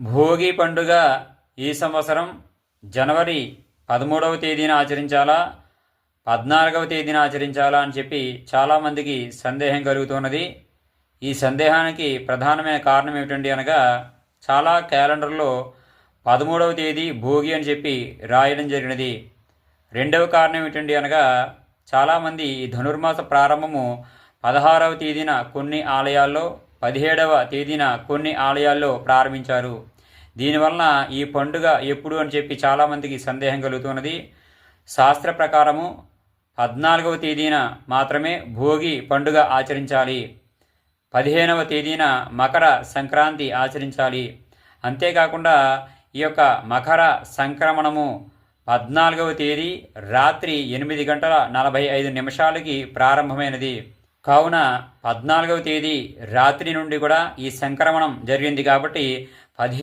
భోగి పండుగ ఈ సంవత్సరం జనవరి పదమూడవ తేదీన ఆచరించాలా పద్నాలుగవ తేదీన ఆచరించాలా అని చెప్పి చాలామందికి సందేహం కలుగుతున్నది. ఈ సందేహానికి ప్రధానమైన కారణం ఏమిటండి అనగా చాలా క్యాలెండర్లో పదమూడవ తేదీ భోగి అని చెప్పి రాయడం జరిగినది. రెండవ కారణం ఏమిటండి అనగా చాలామంది ఈ ధనుర్మాస ప్రారంభము పదహారవ తేదీన కొన్ని ఆలయాల్లో పదిహేడవ తేదీన కొన్ని ఆలయాల్లో ప్రారంభించారు. దీనివలన ఈ పండుగ ఎప్పుడు అని చెప్పి చాలామందికి సందేహం కలుగుతున్నది. శాస్త్ర ప్రకారము పద్నాలుగవ తేదీన మాత్రమే భోగి పండుగ ఆచరించాలి. పదిహేనవ తేదీన మకర సంక్రాంతి ఆచరించాలి. అంతేకాకుండా ఈ యొక్క మకర సంక్రమణము పద్నాలుగవ తేదీ రాత్రి ఎనిమిది గంటల నలభై ఐదు నిమిషాలకి ప్రారంభమైనది. కావున పద్నాలుగవ తేదీ రాత్రి నుండి కూడా ఈ సంక్రమణం జరిగింది కాబట్టి పది